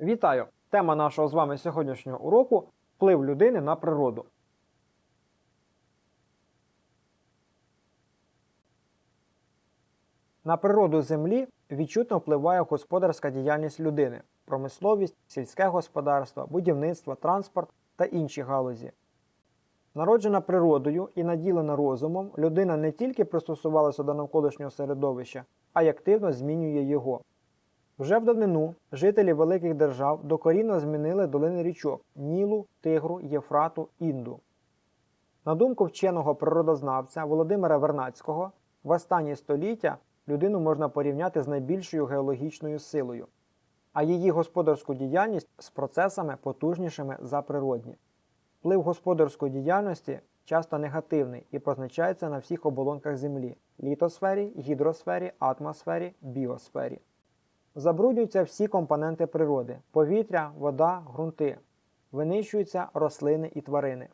Вітаю! Тема нашого з вами сьогоднішнього уроку вплив людини на природу. На природу землі відчутно впливає господарська діяльність людини, промисловість, сільське господарство, будівництво, транспорт та інші галузі. Народжена природою і наділена розумом, людина не тільки пристосувалася до навколишнього середовища, а й активно змінює його. Вже в давнину жителі великих держав докорінно змінили долини річок Нілу, Тигру, Єфрату, Інду. На думку вченого природознавця Володимира Вернацького, в останні століття людину можна порівняти з найбільшою геологічною силою, а її господарську діяльність з процесами потужнішими за природні. Вплив господарської діяльності часто негативний і позначається на всіх оболонках Землі літосфері, гідросфері, атмосфері, біосфері. Забруднюються всі компоненти природи повітря, вода, ґрунти. Винищуються рослини і тварини.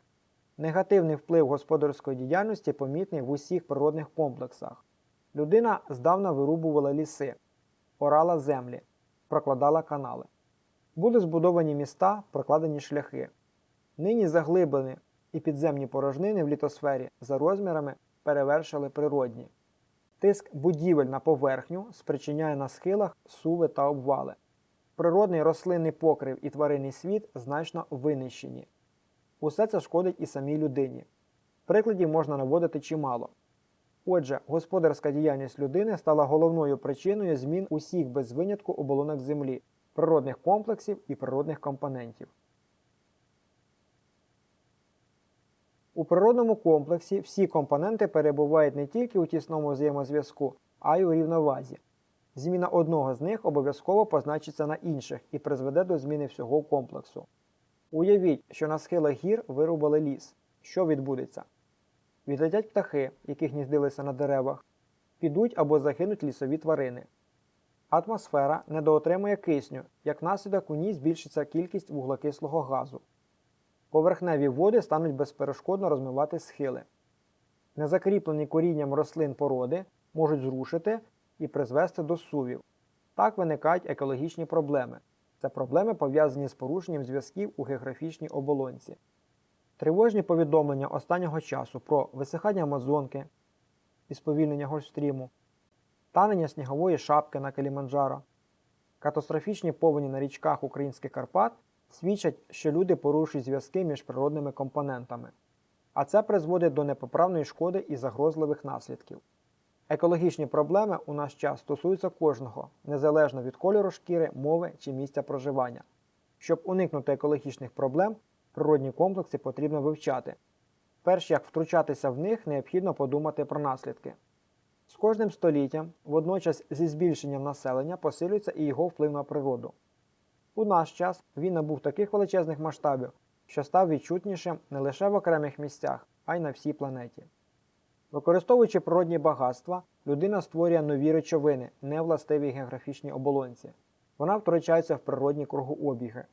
Негативний вплив господарської діяльності помітний в усіх природних комплексах. Людина здавна вирубувала ліси, орала землі, прокладала канали. Були збудовані міста, прокладені шляхи. Нині заглиблені і підземні порожнини в літосфері за розмірами перевершили природні. Тиск будівель на поверхню спричиняє на схилах суви та обвали. Природний рослинний покрив і тваринний світ значно винищені. Усе це шкодить і самій людині. Прикладів можна наводити чимало. Отже, господарська діяльність людини стала головною причиною змін усіх без винятку оболонок Землі, природних комплексів і природних компонентів. У природному комплексі всі компоненти перебувають не тільки у тісному взаємозв'язку, а й у рівновазі. Зміна одного з них обов'язково позначиться на інших і призведе до зміни всього комплексу. Уявіть, що на схилах гір вирубали ліс. Що відбудеться? Відлетять птахи, які гніздилися на деревах, підуть або загинуть лісові тварини. Атмосфера недоотримує кисню, як наслідок у ній збільшиться кількість вуглекислого газу. Поверхневі води стануть безперешкодно розмивати схили. Незакріплені корінням рослин породи можуть зрушити і призвести до сувів. Так виникають екологічні проблеми. Це проблеми пов'язані з порушенням зв'язків у географічній оболонці. Тривожні повідомлення останнього часу про висихання Амазонки і сповільнення Гольфстріму, танення снігової шапки на Каліманджаро, катастрофічні повені на річках українських Карпат свідчать, що люди порушують зв'язки між природними компонентами, а це призводить до непоправної шкоди і загрозливих наслідків. Екологічні проблеми у наш час стосуються кожного, незалежно від кольору шкіри, мови чи місця проживання. Щоб уникнути екологічних проблем, природні комплекси потрібно вивчати. Перш як втручатися в них, необхідно подумати про наслідки. З кожним століттям, водночас зі збільшенням населення посилюється і його вплив на природу. У наш час він набув таких величезних масштабів, що став відчутнішим не лише в окремих місцях, а й на всій планеті. Використовуючи природні багатства, людина створює нові речовини, не властиві географічній оболонці. Вона втручається в природні кругообіги.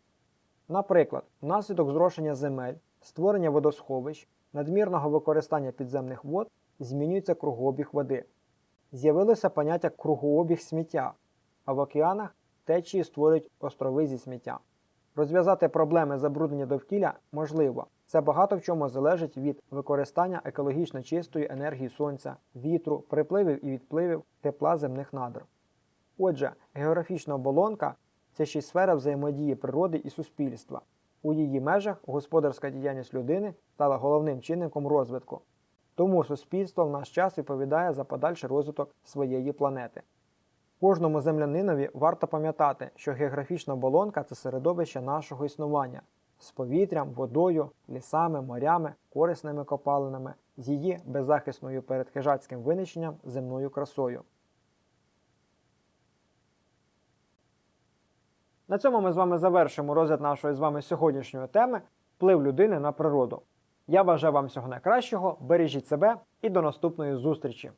Наприклад, внаслідок зрошення земель, створення водосховищ, надмірного використання підземних вод змінюється кругообіг води. З'явилося поняття кругообіг сміття, а в океанах течії створюють острови зі сміття. Розв'язати проблеми забруднення довкілля можливо. Це багато в чому залежить від використання екологічно чистої енергії сонця, вітру, припливів і відпливів тепла земних надр. Отже, географічна оболонка це ще й сфера взаємодії природи і суспільства. У її межах господарська діяльність людини стала головним чинником розвитку. Тому суспільство в наш час відповідає за подальший розвиток своєї планети. Кожному землянинові варто пам'ятати, що географічна оболонка це середовище нашого існування з повітрям, водою, лісами, морями, корисними копалинами, з її беззахисною перед хижацьким винищенням земною красою. На цьому ми з вами завершимо розгляд нашої з вами сьогоднішньої теми вплив людини на природу. Я бажаю вам всього найкращого, бережіть себе і до наступної зустрічі!